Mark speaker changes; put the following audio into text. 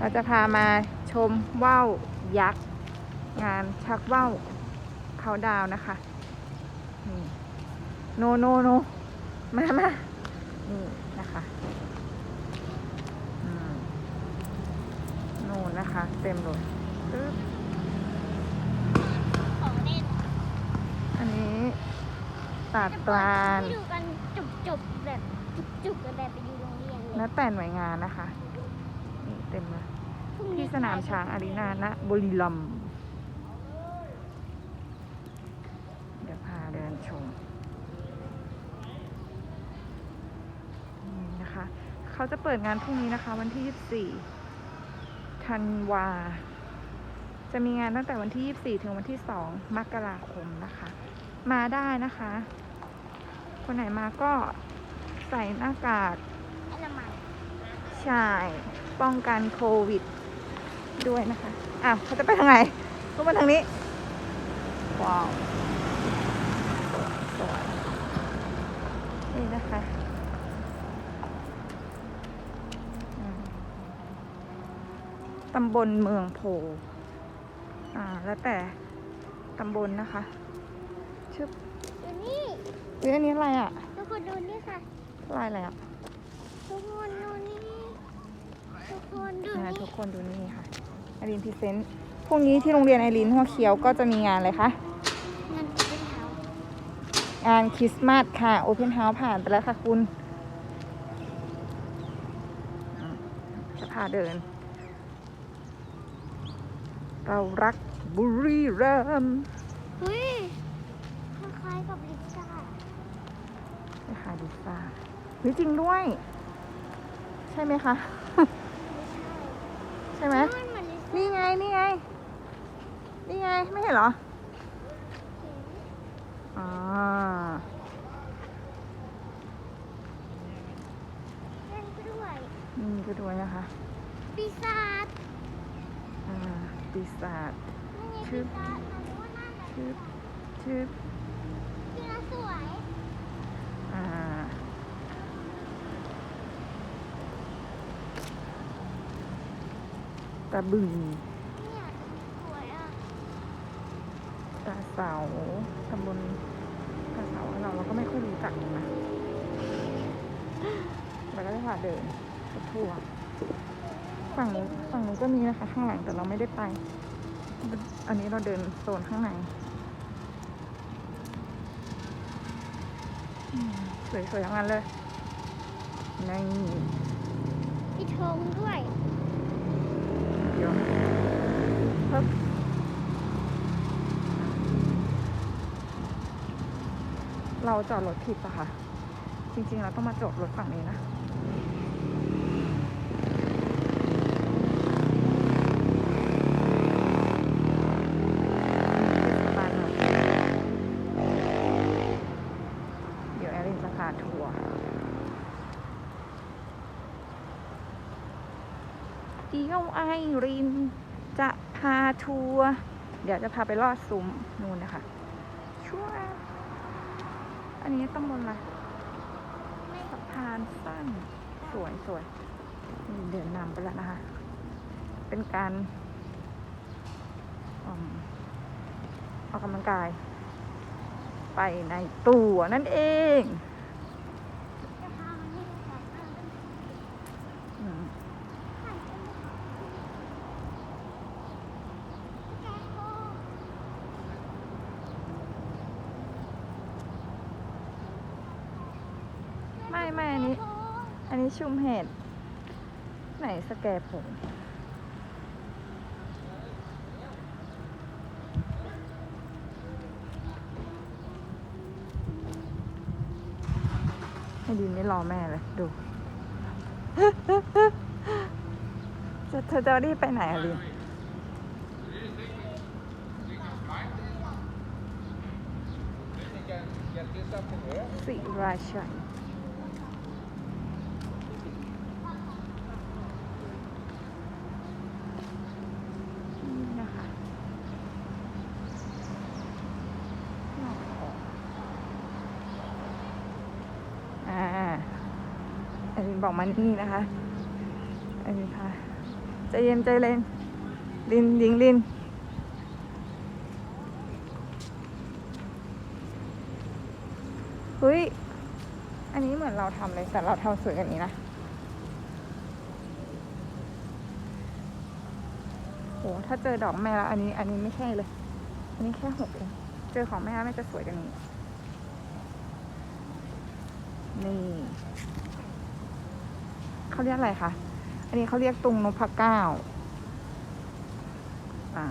Speaker 1: เราจะพามาชมว่าวยักษ์งานชักว่าวเขาดาวน์นะคะนี่โนโนโนมามานี่นะคะอืมนู่นนะคะ เต็มเลยปึ๊บ
Speaker 2: ของเล่น
Speaker 1: อันนี้ตาดปลาน
Speaker 2: ไปดูกันจุกๆแบบจุกๆกันแบบไปดูโรงเรียนเล
Speaker 1: และ
Speaker 2: ย
Speaker 1: แต่หน่วยงานนะคะนี่ เต็มเลย
Speaker 2: พรุ่ง
Speaker 1: ที่สนามช้างอารีนาณบุรีรัมย์เดี๋ยวพาเดินชมนี่นะคะ เขาจะเปิดงานพรุ่งนี้นะคะ วันที่ 24 ธันวา จะมีงานตั้งแต่วันที่ 24 ถึงวันที่ 2 มกราคมนะคะ มาได้นะคะ คนไหนมาก็ใส่หน้ากาก
Speaker 2: อนามัย
Speaker 1: ใช่ ป้องกันโควิด ด้วยนะคะ อ้าวเขาจะไปทางไหนก็มาทางนี้ ว้าวสวยนี่นะคะอืมตำบลเมืองโพ อ่า แล้วแต่ตำบลนะคะชื่อ
Speaker 2: ดูนี่
Speaker 1: เรื่องนี้อะไรอะ
Speaker 2: ทุกคนดูนี่ค่ะ
Speaker 1: ลายอะไรอะ
Speaker 2: ทุกคนดูนี่ ทุกคนดู
Speaker 1: นะ
Speaker 2: นี่
Speaker 1: ทุกคนดูนี่ค่ะไอรินพรีเซนต์พรุ่งนี้ที่โรงเรียนไอรินหัวเขียวก็จะมีงานอะไรคะ
Speaker 2: นั่นเป็นเท้า งา
Speaker 1: นคริสต์มาสค่ะโอเพนเฮาส์ผ่านไปแล้วค่ะคุณอืมจะพาเดิน เรารักบุรีรัมย์
Speaker 2: เฮ้ยคล้ายๆกับลิซ่า
Speaker 1: ไปหาดิซ่าเฮ้ยจริงด้วย ใช่ไหมคะ ใช่ไหม
Speaker 2: มันเหมือนลิซ่า
Speaker 1: นี่ไง นี่ไง นี่ไง ไม่เห็นเหรออ่า
Speaker 2: เล่นก็ด้วย
Speaker 1: นี่ก็ด้วยนะคะ
Speaker 2: ปีศาจ
Speaker 1: อ่าปีศาจ
Speaker 2: นี่ไง
Speaker 1: ชื่
Speaker 2: ปี
Speaker 1: อ
Speaker 2: ศาจมันรู้ว่านั่นน่ะ
Speaker 1: ชื่อชื่อ
Speaker 2: ที่น่าสวย
Speaker 1: อ่า ตะบึง
Speaker 2: เนี่ยสวยอะ
Speaker 1: ตาเสาตำบลตาเสาเราเราก็ไม่ค่อยรู้จักนะเราก็จะพาเดินไปทั่วฝั่งนู้นฝั่งนู้นก็มีนะคะ ข้างหลังแต่เราไม่ได้ไป อันนี้เราเดินโซนข้างในอืมสวยๆทั้งนั้นเลยนี่
Speaker 2: มีธงด้วย
Speaker 1: เดี๋ยวเพิ่มเราจอดรถผิดปะคะจริงๆเราต้องมาจอดรถฝั่งนี้นะ เทศบาลหน่อยเดี๋ยวแอรินจะพาทัวร์ เดี๋ยวไอริน จะพาทัวร์เดี๋ยวจะพาไปลอดซุ้มนู่นนะคะชัวร์อันนี้ต้องบนอะไรสะพานสั้นสวยสวยนี่เดินนำไปแล้วนะคะ เป็นการออกกำลังกาย ไปในตัวนั่นเอง
Speaker 2: จะพามันนี่ค่ะ
Speaker 1: อืม
Speaker 2: แกโค
Speaker 1: ไม่ไม่อันนี้ อันนี้ชุมเห็ด ไหนสแกผงให้ดินไม่รอแม่เลยดูจะเธอจะรีบไปไหนอะลินสิราชัยนี่นะคะนอกของอ่าอันนี้ บอกมานี่นะคะเอันนี้ค่ะใจเย็นใจเย็นลินยิงลินเฮ้ย อันนี้เหมือนเราทำเลย แต่เราทำสวยกว่านี้นะโหถ้าเจอดอกแม่แล้ว อันนี้ อันนี้ไม่ใช่เลย อันนี้แค่หกเอง เจอของแม่แล้วแม่จะสวยกว่านี้ นี่ เขาเรียกอะไรคะ อันนี้เขาเรียกตุงนพเก้า อ่า